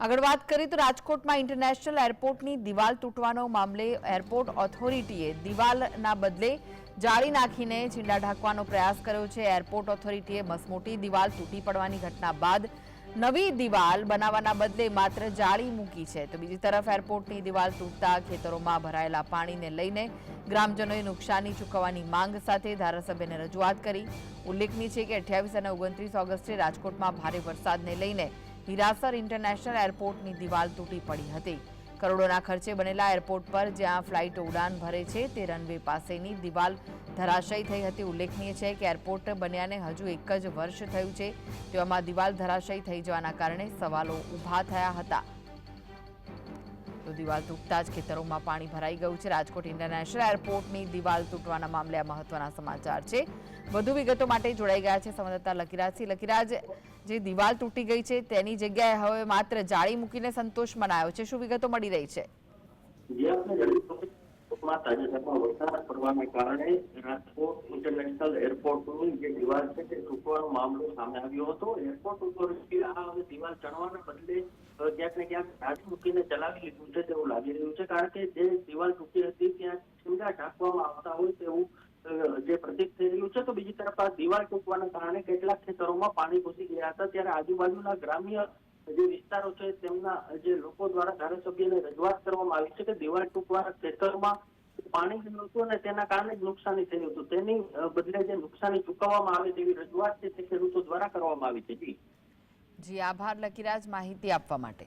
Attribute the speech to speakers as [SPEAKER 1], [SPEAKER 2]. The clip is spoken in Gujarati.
[SPEAKER 1] આગળ વાત કરીએ તો રાજકોટમાં ઇન્ટરનેશનલ એરપોર્ટની દિવાલ તૂટવાનો મામલે એરપોર્ટ ઓથોરિટીએ દિવાલના બદલે જાળી નાખીને છીંડા ઢાંકવાનો પ્રયાસ કર્યો છે. એરપોર્ટ ઓથોરિટીએ મસમોટી દિવાલ તૂટી પડવાની ઘટના બાદ નવી દિવાલ બનાવવાના બદલે માત્ર જાળી મૂકી છે. તો બીજી તરફ એરપોર્ટની દિવાલ તૂટતા ખેતરોમાં ભરાયેલા પાણીને લઈને ગ્રામજનોએ નુકસાની ચૂકવવાની માંગ સાથે ધારાસભ્યને રજૂઆત કરી. ઉલ્લેખનીય છે કે અઠ્યાવીસ અને ઓગણત્રીસ ઓગસ્ટે રાજકોટમાં ભારે વરસાદને લઈને હિરાસર ઇન્ટરનેશનલ એરપોર્ટની દિવાલ તૂટી પડી હતી. કરોડોના ખર્ચે બનેલા એરપોર્ટ પર જ્યાં ફ્લાઇટો ઉડાન ભરે છે, તે રનવે પાસેની દિવાલ ધરાશયી થઈ હતી. ઉલ્લેખનીય છે કે એરપોર્ટ બન્યાને હજુ એક જ વર્ષ થયું છે. તેવામાં દિવાલ ધરાશયી થઈ જવાના કારણે સવાલો ઊભા થયા હતા. તો દિવાલ તૂટતા જ ખેતરોમાં પાણી ભરાઈ ગયું છે. રાજકોટ ઇન્ટરનેશનલ એરપોર્ટની દિવાલ તૂટવાના મામલે આ મહત્વના સમાચાર છે. વધુ વિગતો માટે જોડાઈ ગયા છે સંવાદદાતા લકીરાજસિંહ. લકીરાજ, જે દિવાલ તૂટી ગઈ છે તેની જગ્યાએ હવે માત્ર જાળી મૂકીને સંતોષ મનાયો છે. શું વિગતો મળી રહી છે?
[SPEAKER 2] રાજકોટમાં તાજેતરમાં વરસાદ પડવાને કારણે રાજકોટ ઇન્ટરનેશનલ એરપોર્ટની જે દિવાલ છે તે તૂટવાનો મામલો સામે આવ્યો હતો. એરપોર્ટ ઓથોરિટી આ દિવાલ ચણવાના બદલે ક્યાંક ને ક્યાંક ઢાંકી મૂકીને ચલાવી લીધું છે તેવું લાગી રહ્યું છે. કારણ કે જે દિવાલ તૂટી હતી ત્યાં છીંડા ઢાંકવામાં આવતા હોય તેવું જે પ્રતીક થઈ રહ્યું છે. તો બીજી તરફ આ દિવાલ તૂટવાના કારણે કેટલાક ખેતરોમાં પાણી ઘૂસી ગયા હતા. ત્યારે આજુબાજુના ગ્રામ્ય જે વિસ્તારો છે તેમના જે લોકો દ્વારા ધારાસભ્યને રજૂઆત કરવામાં આવી છે કે દિવાલ ટૂંકવાના ખેતરમાં પાણી ગયું હતું અને તેના કારણે જ નુકસાની થયું હતું. તેની બદલે જે નુકસાની ચૂકવવામાં આવે તેવી રજૂઆત છે તે ખેડૂતો દ્વારા કરવામાં આવી છે. જી.
[SPEAKER 1] જી, આભાર, લકીરાજ, માહિતી આપવા માટે.